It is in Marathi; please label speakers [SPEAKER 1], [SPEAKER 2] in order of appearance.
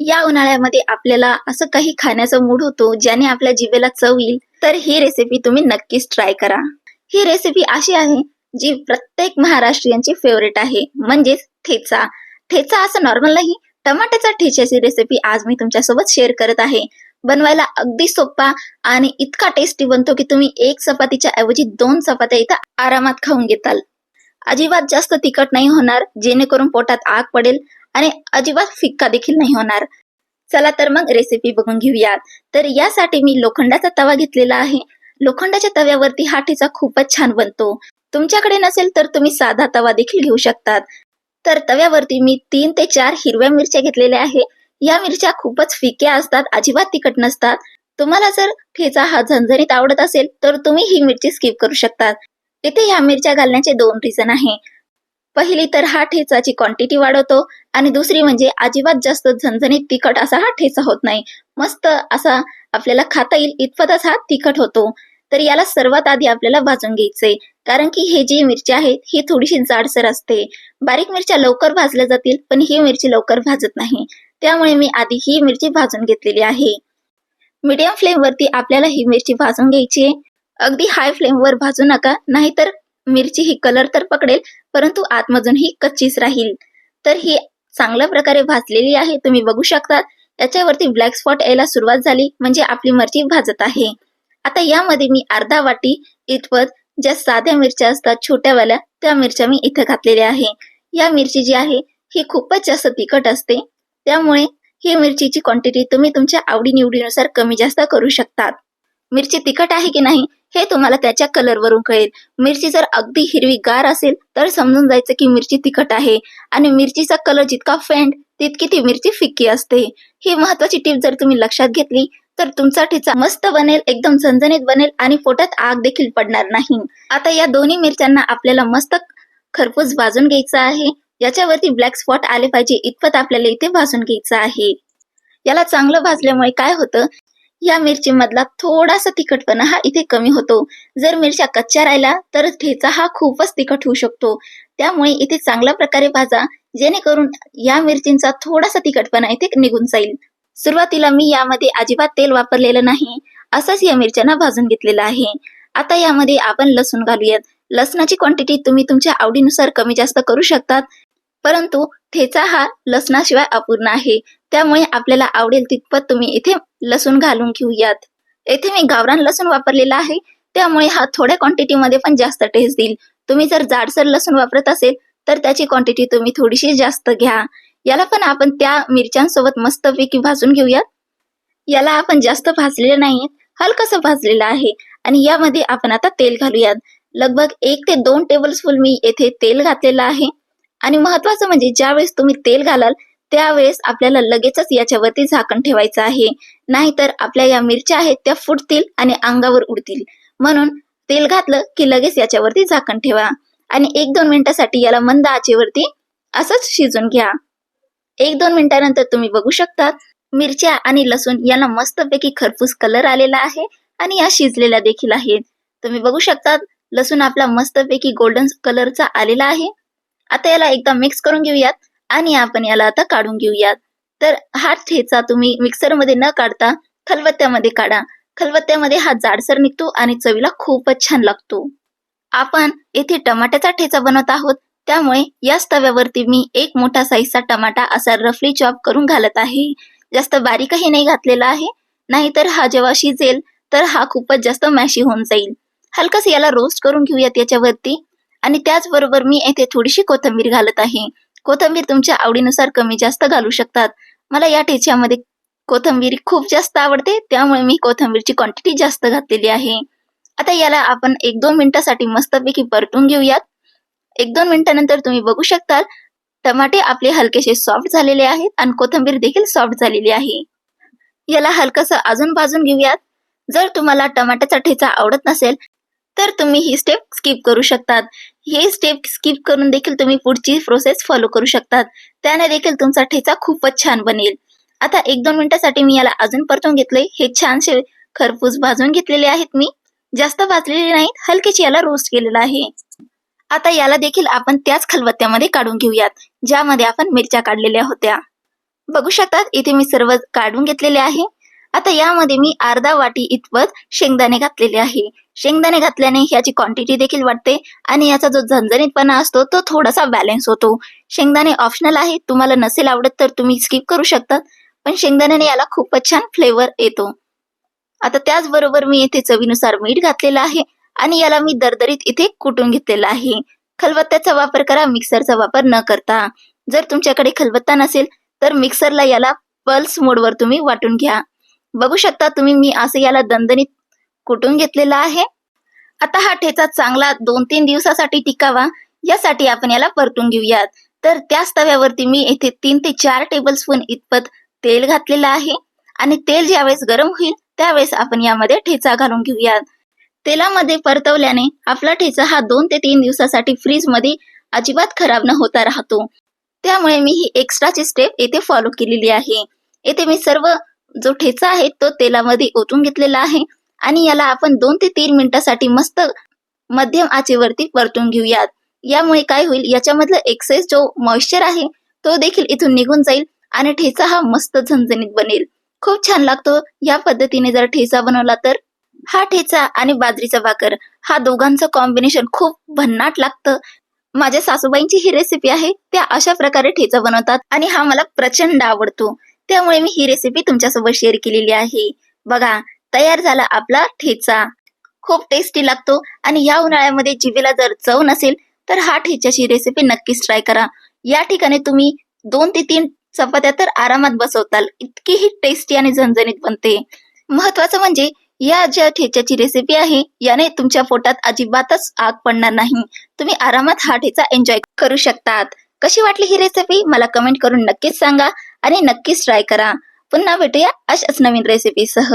[SPEAKER 1] या उन्हाळ्यामध्ये आपल्याला असं काही खाण्याचा मूड होतो ज्याने आपल्या जिभेला चव येईल तर ही रेसिपी तुम्ही नक्कीच ट्राय करा. ही रेसिपी अशी आहे जी प्रत्येक महाराष्ट्रीयांची फेवरेट आहे म्हणजेच ठेचा. ठेचा असं नॉर्मल नाही टमाट्याचा ठेच्याची रेसिपी आज मी तुमच्यासोबत शेअर करत आहे. बनवायला अगदी सोपा आणि इतका टेस्टी बनतो की तुम्ही एक चपातीच्या ऐवजी दोन चपात्या इथं आरामात खाऊन घेताल. अजिबात जास्त तिखट नाही होणार जेणेकरून पोटात आग पडेल आणि अजिबात फिक्का देखील नाही होणार. चला तर मग रेसिपी बघून घेऊयात. तर यासाठी मी लोखंडाचा तवा घेतलेला आहे. लोखंडाच्या तव्यावरती हा ठेचा खूपच छान बनतो. तुमच्याकडे नसेल तर तुम्ही साधा तवा देखील घेऊ शकतात. तर तव्यावरती मी तीन ते चार हिरव्या मिरच्या घेतलेल्या आहे. या मिरच्या खूपच फिक्या असतात अजिबात तिखट नसतात. तुम्हाला जर ठेचा हा झणझणीत आवडत असेल तर तुम्ही ही मिरची स्किप करू शकतात. इथे ह्या मिरच्या घालण्याचे दोन रिझन आहे. पहिली तर हा ठेचाची क्वांटिटी वाढवतो आणि दुसरी म्हणजे अजिबात जास्त झणझणीत तिखट असा हा ठेचा होत नाही. मस्त असा आपल्याला खाता येईल इतपतच हा तिखट होतो. तर याला सर्वात आधी आपल्याला भाजून घ्यायचंय. कारण की हे जी मिरची आहे ही थोडीशी जाडसर असते. बारीक मिरच्या लवकर भाजल्या जातील पण ही मिरची लवकर भाजत नाही. त्यामुळे मी आधी ही मिरची भाजून घेतलेली आहे. मीडियम फ्लेम वरती आपल्याला ही मिरची भाजून घ्यायची आहे. अगदी हाय फ्लेमवर भाजू नका. नाहीतर मिरची ही कलर तर पकडेल परंतु आतमधून ही कच्चीच राहील. तर ही चांगल्या प्रकारे भाजलेली आहे तुम्ही बघू शकता. याच्यावरती ब्लॅक स्पॉट यायला सुरुवात झाली म्हणजे आपली मिरची भाजत आहे. आता यामध्ये मी अर्धा वाटी इतपत ज्या साध्या मिरच्या असतात छोट्यावाल्या त्या मिरच्या मी इथे घातलेल्या आहे. या मिरची जी आहे ही खूपच जास्त तिखट असते. त्यामुळे ही मिरचीची क्वांटिटी तुम्ही तुमच्या आवडीनिवडीनुसार कमी जास्त करू शकतात. मिरची तिखट आहे की नाही हे तुम्हाला त्याच्या कलरवरून कळेल. मिरची जर अगदी हिरवी गार असेल तर समजून जायचं की मिरची तिखट आहे. आणि मिरचीचा कलर जितका फेंट तितकी ती मिरची फिक्की असते. ही महत्वाची टीप जर तुम्ही लक्षात घेतली तर तुमचा ठेचा मस्त बनेल एकदम झणझणीत बनेल आणि पोटात आग देखील पडणार नाही. आता या दोन्ही मिरच्यांना आपल्याला मस्त खरपूस भाजून घ्यायचं आहे. याच्यावरती ब्लॅक स्पॉट आले पाहिजे इतपत आपल्याला इथे भाजून घ्यायचं आहे. याला चांगलं भाजल्यामुळे काय होतं? या मिरची मधला थोडासा तिखटपणा हा इथे कमी होतो. जर मिरच्या कच्च्या राहिल्या तर ठेचा हा खूपच तिखट होऊ शकतो. त्यामुळे इथे चांगल्या प्रकारे भाजा जेणेकरून या मिरचींचा थोडासा तिखटपणा इथे निघून जाईल. सुरुवातीला मी यामध्ये अजिबात तेल वापरलेलं नाही. असंच या मिरच्यांना भाजून घेतलेलं आहे. आता यामध्ये आपण लसूण घालूयात. लसणाची क्वांटिटी तुम्ही तुमच्या आवडीनुसार कमी जास्त करू शकतात. परंतु ठेचा हा लसणाशिवाय अपूर्ण आहे. त्यामुळे आपल्याला आवडेल तितपत तुम्ही इथे लसूण घालून घेऊयात. येथे मी गावरान लसूण वापरलेला आहे. त्यामुळे हा थोड्या क्वांटिटीमध्ये पण जास्त टेस्ट देईल. तुम्ही जर जाडसर लसूण वापरत असेल तर त्याची क्वांटिटी तुम्ही थोडीशी जास्त घ्या. याला पण आपण त्या मिरच्यांसोबत मस्तपैकी भाजून घेऊयात. याला आपण जास्त भाजलेलं नाही हलकसं भाजलेलं आहे. आणि यामध्ये आपण आता तेल घालूयात. लगभग एक ते दोन टेबल स्पून मी येथे तेल घातलेलं आहे. आणि महत्वाचं म्हणजे ज्यावेळेस तुम्ही तेल घालाल त्यावेळेस आपल्याला लगेचच याच्यावरती झाकण ठेवायचं आहे. नाहीतर आपल्या या मिरच्या आहेत त्या फुटतील आणि अंगावर उडतील. म्हणून तेल घातलं की लगेच याच्यावरती झाकण ठेवा. आणि एक दोन मिनिटासाठी याला मंद आचेवरती असंच शिजून घ्या. एक दोन मिनिटानंतर तुम्ही बघू शकतात मिरच्या आणि लसूण यांना मस्तपैकी खरपूस कलर आलेला आहे आणि या शिजलेल्या देखील आहेत. तुम्ही बघू शकता लसूण आपला मस्तपैकी गोल्डन कलरचा आलेला आहे. आता याला एकदा मिक्स करून घेऊयात. आणि आपण याला आता काढून घेऊयात. तर हा ठेचा तुम्ही मिक्सरमध्ये न काढता खलबत्त्यामध्ये काढा. खलबत्त्यामध्ये हा जाडसर निघतो आणि चवीला खूपच छान लागतो. आपण येथे टमाट्याचा ठेचा बनवत आहोत. त्यामुळे याच तव्यावरती मी एक मोठा साईजचा टमाटा असा रफली चॉप करून घालत आहे. जास्त बारीकही नाही घातलेला आहे. नाहीतर हा जेव्हा शिजेल तर हा खूपच जास्त मॅशी होऊन जाईल. हलकस याला रोस्ट करून घेऊयात याच्यावरती. आणि त्याचबरोबर मी येथे थोडीशी कोथिंबीर घालत आहे. कोथिंबीर तुमच्या आवडीनुसार कमी जास्त घालू शकतात. मला या ठेच्यामध्ये कोथंबीर खूप जास्त आवडते त्यामुळे मी कोथिंबीरची क्वांटिटी जास्त घातलेली आहे. आता याला आपण एक दोन मिनिटासाठी मस्तपैकी परतून घेऊयात. एक दोन मिनिटानंतर तुम्ही बघू शकता टमाटे आपले हलकेसे सॉफ्ट झालेले आहेत आणि कोथिंबीर देखील सॉफ्ट झालेली आहे. याला हलकस अजून भाजून घेऊयात. जर तुम्हाला टमाट्याचा ठेचा आवडत नसेल तर तुम्ही ही स्टेप स्किप करू शकतात. ही स्टेप स्किप करून देखील तुम्ही पुढची प्रोसेस फॉलो करू शकतात. त्याने देखील तुमचा ठेचा खूपच छान बनेल. आता एक दोन मिनिटासाठी मी याला अजून परतून घेतले हे छानसे खरपूस भाजून घेतलेले आहेत मी. जास्त भाजलेले नाहीत हलकेच याला रोस्ट केलेला आहे. आता याला देखील आपण त्याच खलबत्त्यामध्ये काढून घेऊयात ज्यामध्ये आपण मिरच्या काढलेल्या होत्या. बघू शकतात इथे मी सर्व काढून घेतलेले आहे. आता यामध्ये मी अर्धा वाटी इतपत शेंगदाणे घातलेले आहे. शेंगदाणे घातल्याने ह्याची क्वांटिटी देखील वाढते आणि याचा जो झणझणीतपणा असतो तो थोडासा बॅलन्स होतो. शेंगदाणे ऑप्शनल आहे तुम्हाला नसेल आवडत तर तुम्ही स्किप करू शकता पण शेंगदाण्याने याला खूपच छान फ्लेवर येतो. आता त्याचबरोबर मी इथे चवीनुसार मीठ घातलेलं आहे आणि याला मी दरदरीत इथे कुटून घेतलेला आहे. खलबत्त्याचा वापर करा मिक्सरचा वापर न करता. जर तुमच्याकडे खलबत्ता नसेल तर मिक्सरला याला पल्स मोडवर तुम्ही वाटून घ्या. बघू शकता तुम्ही मी असं याला दणदणीत कुटून घेतलेला आहे. आता हा ठेचा चांगला दोन तीन दिवसासाठी टिकावा यासाठी आपण याला परतून घेऊयात. तर त्याच तव्यावरती मी येथे तीन ते चार टेबल स्पून इतपत तेल घातलेलं आहे. आणि तेल ज्यावेळेस गरम होईल त्यावेळेस आपण यामध्ये ठेचा घालून घेऊयात. तेलामध्ये परतवल्याने आपला ठेचा हा दोन ते तीन दिवसासाठी फ्रीजमध्ये अजिबात खराब न होता राहतो. त्यामुळे मी ही एक्स्ट्राची स्टेप येथे फॉलो केलेली आहे. येथे मी सर्व जो ठेचा आहे तो तेलामध्ये ओतून घेतलेला आहे. आणि याला आपण दोन ते तीन मिनिटासाठी मस्त मध्यम आचेवरती परतून घेऊयात. यामुळे काय होईल? याच्यामधला एक्सेस जो मॉइश्चर आहे तो देखील इथून निघून जाईल आणि ठेचा हा मस्त झणझणीत बनेल. खूप छान लागतो या पद्धतीने जर ठेचा बनवला तर. हा ठेचा आणि बाजरीचा भाकर हा दोघांचं कॉम्बिनेशन खूप भन्नाट लागतं. माझ्या सासूबाईंची ही रेसिपी आहे त्या अशा प्रकारे ठेचा बनवतात आणि हा मला प्रचंड आवडतो. त्यामुळे मी ही रेसिपी तुमच्यासोबत शेअर केलेली आहे. बघा तयार झाला आपला ठेचा. खूप टेस्टी लागतो आणि या उन्हाळ्यामध्ये जिभेला जर चव नसेल तर हा ठेच्याची रेसिपी नक्कीच ट्राय करा. या ठिकाणी तुम्ही दोन ते तीन चपात्या तर आरामात बसवताल. इतकी ही टेस्टी आणि झणझणीत बनते. महत्वाचं म्हणजे या ज्या ठेच्याची रेसिपी आहे याने तुमच्या पोटात अजिबातच आग पडणार नाही. तुम्ही आरामात हा ठेचा एन्जॉय करू शकतात. कशी वाटली ही रेसिपी मला कमेंट करून नक्कीच सांगा. आणि नक्कीच ट्राय करा. पुन्हा भेटूया अशाच नवीन रेसिपीसह